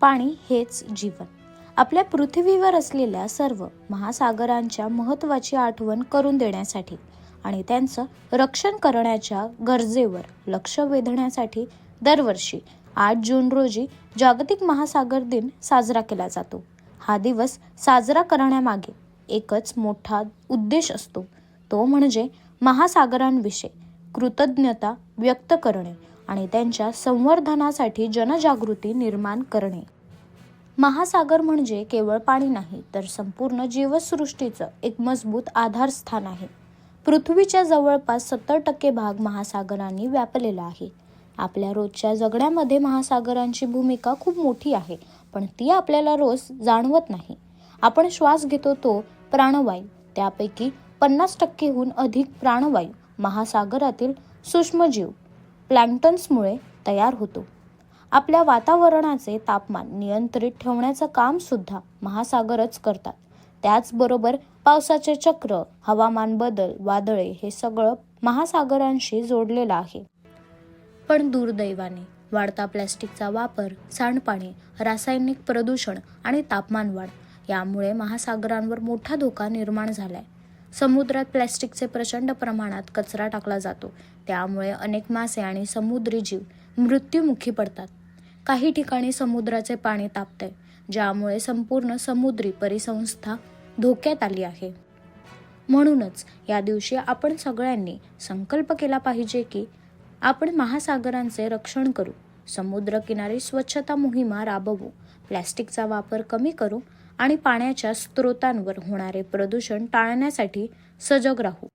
पाणी हेच जीवन. आपल्या पृथ्वीवर असलेल्या सर्व महासागरांच्या महत्त्वाची आठवण करून देण्यासाठी आणि त्यांचं रक्षण करण्याच्या गरजेवर लक्ष वेधण्यासाठी दरवर्षी आठ जून रोजी जागतिक महासागर दिन साजरा केला जातो. हा दिवस साजरा करण्यामागे एकच मोठा उद्देश असतो. तो म्हणजे महासागरांविषयी कृतज्ञता व्यक्त करणे आणि त्यांच्या संवर्धनासाठी जनजागृती निर्माण करणे. महासागर म्हणजे केवळ पाणी नाही तर संपूर्ण जीवसृष्टीचं एक मजबूत आधारस्थान आहे. पृथ्वीच्या जवळपास सत्तर टक्के भाग महासागरांनी व्यापलेला आहे. आपल्या रोजच्या जगण्यामध्ये महासागरांची भूमिका खूप मोठी आहे पण ती आपल्याला रोज जाणवत नाही. आपण श्वास घेतो तो प्राणवायू त्यापैकी पन्नास टक्केहून अधिक प्राणवायू महासागरातील सूक्ष्मजीव प्लँक्टन्समुळे तयार होतो. आपल्या वातावरणाचे तापमान नियंत्रित ठेवण्याचं काम सुद्धा महासागरच करतात. त्याचबरोबर पावसाचे चक्र हवामान बदल वादळे हे सगळं महासागरांशी जोडलेलं आहे. पण दुर्दैवाने वाढता प्लॅस्टिकचा वापर सांडपाणी रासायनिक प्रदूषण आणि तापमान वाढ यामुळे महासागरांवर मोठा धोका निर्माण झालाय. समुद्रात प्लॅस्टिकचे प्रचंड प्रमाणात कचरा टाकला जातो. त्यामुळे अनेक मासे आणि समुद्री जीव मृत्युमुखी पडतात. काही ठिकाणी समुद्राचे पाणी तापते ज्यामुळे संपूर्ण समुद्री परिसंस्था धोक्यात आली आहे. म्हणूनच या दिवशी आपण सगळ्यांनी संकल्प केला पाहिजे की आपण महासागरांचे रक्षण करू समुद्रकिनारी स्वच्छता मोहिमा राबवू प्लॅस्टिकचा वापर कमी करू आणि पाण्याच्या स्रोतांवर होणारे प्रदूषण टाळण्यासाठी सजग राहू.